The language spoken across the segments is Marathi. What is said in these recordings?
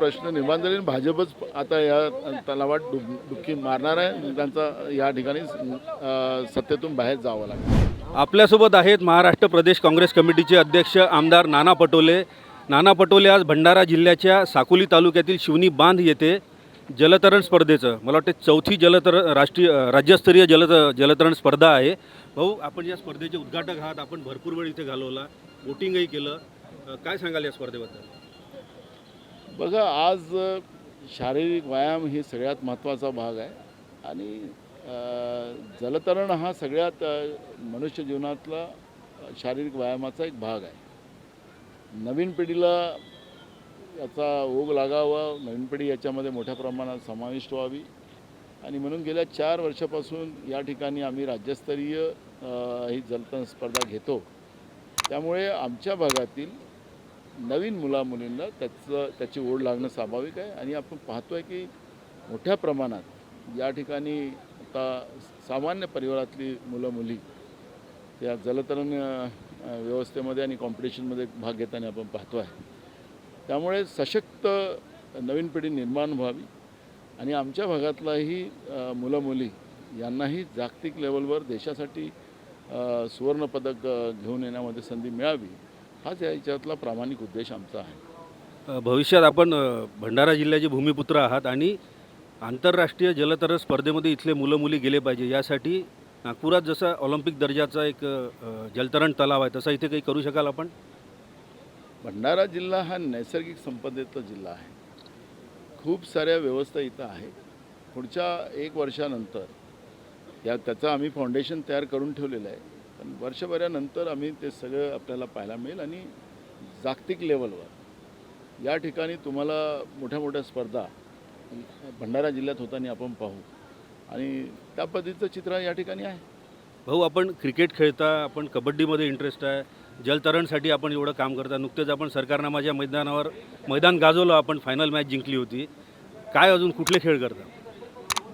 प्रश्न निर्माण झाले भाजपच आता या तलावात डुब डुबकी मारणार आहे. त्यांचा या ठिकाणी सत्तेतून बाहेर जावं लागेल. आपल्यासोबत आहेत महाराष्ट्र प्रदेश काँग्रेस कमिटीचे अध्यक्ष आमदार नाना पटोले. नाना पटोले आज भंडारा जिल्ह्याच्या साकोली तालुक्यातील शिवनी बांध येथे जलतरण स्पर्धेचं मला वाटतं चौथी जलतर राष्ट्रीय राज्यस्तरीय जल जलतरण स्पर्धा आहे. भाऊ आपण या स्पर्धेचे उद्घाटक आहात. आपण भरपूर वेळ इथे घालवला. वोटिंगही केलं. काय सांगाल या स्पर्धेबद्दल? बघा आज शारीरिक व्यायाम ही सगळ्यात महत्त्वाचा भाग आहे. आणि जलतरण हा सगळ्यात मनुष्य जीवनातला शारीरिक व्यायामाचा एक भाग आहे. नवीन पिढीला याचा ओघ लागावा नवीन पिढी याच्यामध्ये मोठ्या प्रमाणात समाविष्ट व्हावी. आणि म्हणून गेल्या चार वर्षापासून या ठिकाणी आम्ही राज्यस्तरीय ही जलतरण स्पर्धा घेतो. त्यामुळे आमच्या भागातील नवीन मुलामुलींना त्याचं त्याची ओढ लागणं स्वाभाविक आहे. आणि आपण पाहतो आहे की मोठ्या प्रमाणात या ठिकाणी आता सामान्य परिवारातली मुलं मुली त्या जलतरण व्यवस्थेमध्ये आणि कॉम्पिटिशनमध्ये भाग घेताना आपण पाहतो आहे त्यामुळे सशक्त नवीन पिढी निर्माण व्हावी आणि आमच्या भागातलाही मुलं मुली यांनाही जागतिक लेवलवर देशासाठी सुवर्णपदक घेऊन येण्यामध्ये संधी मिळावी. हाच या याच्यातला प्रामाणिक उद्देश आमचा आहे. भविष्यात आपण भंडारा जिल्ह्याचे भूमिपुत्र आहात आणि आंतरराष्ट्रीय जलतरण स्पर्धेमध्ये इथले मुलं मुली गेले पाहिजे यासाठी नागपुरात जसा ऑलिम्पिक दर्जाचा एक जलतरण तलाव आहे तसा इथे काही करू शकाल आपण? भंडारा जिल्हा हा नैसर्गिक संपदेचा जिल्हा आहे. खूप साऱ्या व्यवस्था इथं आहे. पुढच्या एक वर्षानंतर या त्याचं आम्ही फाउंडेशन तयार करून ठेवलेलं आहे. पण वर्षभरानंतर आम्ही ते सगळं आपल्याला पाहायला मिळेल आणि जागतिक लेवलवर या ठिकाणी तुम्हाला मोठ्या मोठ्या स्पर्धा भंडारा जिल्ह्यात होताना आपण पाहू. आणि त्या पद्धतीचं चित्र या ठिकाणी आहे. भाऊ आपण क्रिकेट खेळता आपण कबड्डीमध्ये इंटरेस्ट आहे. जलतरणसाठी आपण एवढं काम करता. नुकतेच आपण सरकारनामाच्या मैदानावर मैदान गाजवलं आपण फायनल मॅच जिंकली होती. काय अजून कुठले खेळ करता?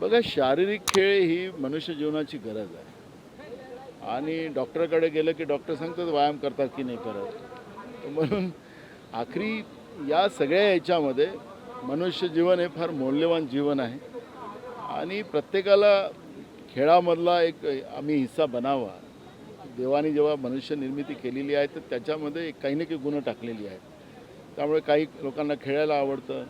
बघा शारीरिक खेळ ही मनुष्य जीवनाची गरज आहे. आणि डॉक्टरकडे गेलं की डॉक्टर सांगतात व्यायाम करतात की नाही करत? म्हणून आखरी या सगळ्या याच्यामध्ये मनुष्य जीवन हे फार मौल्यवान जीवन आहे. आणि प्रत्येकाला खेळामधला एक आम्ही हिस्सा बनावा. देवाने जेव्हा मनुष्य निर्मिती केलेली आहे तर त्याच्यामध्ये एक काही ना काही गुणं टाकलेली आहेत. त्यामुळे काही लोकांना खेळायला आवडतं.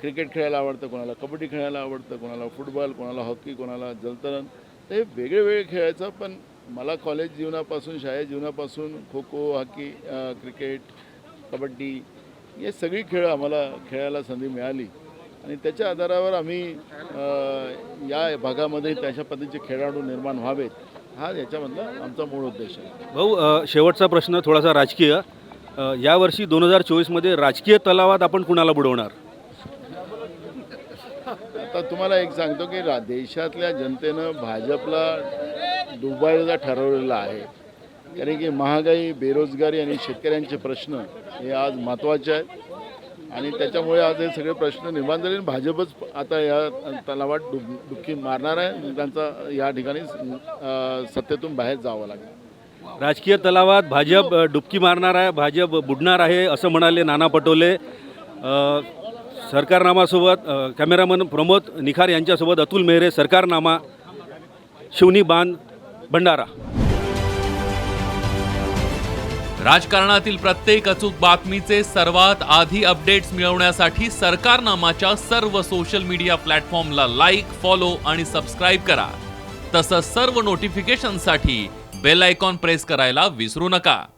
क्रिकेट खेळायला आवडतं कोणाला कबड्डी खेळायला आवडतं कोणाला फुटबॉल कोणाला हॉकी कोणाला जलतरण. ते वेगळे वेगळे खेळायचं पण मला कॉलेज जीवनापासून शाळेत जीवनापासून खो खो हॉकी क्रिकेट कबड्डी हे सगळी खेळ आम्हाला खेळायला संधी मिळाली. आणि त्याच्या आधारावर आम्ही या भागामध्ये त्याच्या पद्धतीचे खेळाडू निर्माण व्हावेत हा याच्यामधला आमचा मूळ उद्देश आहे. भाऊ शेवटचा प्रश्न थोडासा राजकीय. यावर्षी दोन हजार चोवीसमध्ये राजकीय तलावात आपण कुणाला बुडवणार? आता तुम्हाला एक सांगतो की रा देशातल्या जनतेनं भाजपला डुबायला ठरवलेलं आहे. कारण की महागाई बेरोजगारी आणि शेतकऱ्यांचे प्रश्न हे आज महत्त्वाचे आहेत. आणि त्याच्यामुळे आज हे सगळे प्रश्न निर्माण झाले आणि भाजपच आता या तलावात डुब डुबकी मारणार आहे त्यांचा या ठिकाणी सत्तेतून बाहेर जावं लागेल. राजकीय तलावात भाजप डुबकी मारणार आहे भाजप बुडणार आहे असं म्हणाले नाना पटोले. सरकारनामासोबत कॅमेरामन प्रमोद निखार यांच्यासोबत अतुल मेहरे सरकारनामा शिवनी बांध भंडारा. राजकारणातील प्रत्येक अचूक बातमीचे सर्वात आधी अपडेट्स मिळवण्यासाठी सरकारनामाच्या सर्व सोशल मीडिया प्लॅटफॉर्मला लाईक फॉलो आणि सबस्क्राईब करा. तसंच सर्व नोटिफिकेशनसाठी बेल आयकॉन प्रेस करायला विसरू नका.